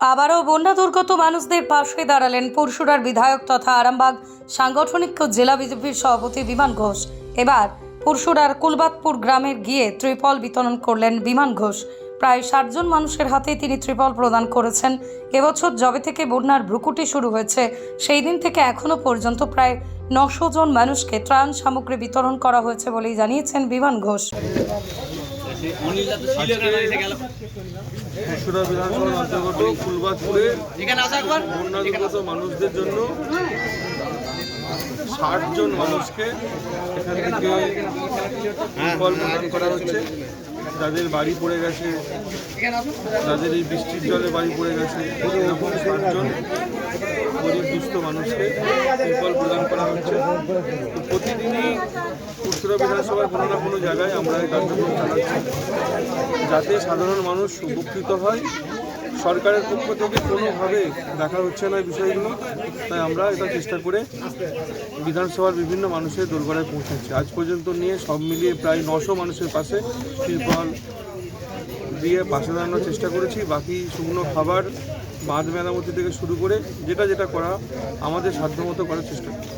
আবারও বন্যা দুর্গত মানুষদের পাশে দাঁড়ালেন পরশুরার বিধায়ক তথা আরামবাগ সাংগঠনিক জেলা বিজেপির সভাপতি বিমান ঘোষ। এবার পরশুরার কুলবাতপুর গ্রামের গিয়ে ত্রিপল বিতরণ করলেন বিমান ঘোষ। প্রায় ষাটজন মানুষের হাতে তিনি ত্রিপল প্রদান করেছেন। এবছর জবে থেকে বন্যার ভ্রুকুটি শুরু হয়েছে, সেই দিন থেকে এখনও পর্যন্ত প্রায় নশো জন মানুষকে ত্রাণ সামগ্রী বিতরণ করা হয়েছে বলেই জানিয়েছেন বিমান ঘোষ। মথুরা বিধানসভার অন্তর্গত বন্যাদুর্গত মানুষদের জন্য ষাট জন মানুষকে এখান থেকে ফল প্রদান করা হচ্ছে। যাদের বাড়ি পড়ে গেছে যাদের এই বৃষ্টির জলে বাড়ি পড়ে গেছে এরকম ষাটজন গরিব দুস্থ মানুষকে ফল প্রদান করা হচ্ছে। উত্তরা বিধানসভার কোনো না কোনো জায়গায় আমরা এই কার্যক্রম চালাচ্ছি। যাতে সাধারণ মানুষ উপকৃত হয়। সরকারের পক্ষ থেকে কোনোভাবে দেখা হচ্ছে না এই বিষয়গুলো। তাই আমরা এটা চেষ্টা করে বিধানসভার বিভিন্ন মানুষের দোরগোড়ায় পৌঁছাচ্ছি আজ পর্যন্ত নিয়ে সব মিলিয়ে প্রায় নশো মানুষের পাশে তিরপল দিয়ে পাশে দাঁড়ানোর চেষ্টা করেছি। বাকি শুকনো খাবার, বাঁধ মেরামতি থেকে শুরু করে যেটা যেটা করা আমাদের সাধ্যমতো করার চেষ্টা করি।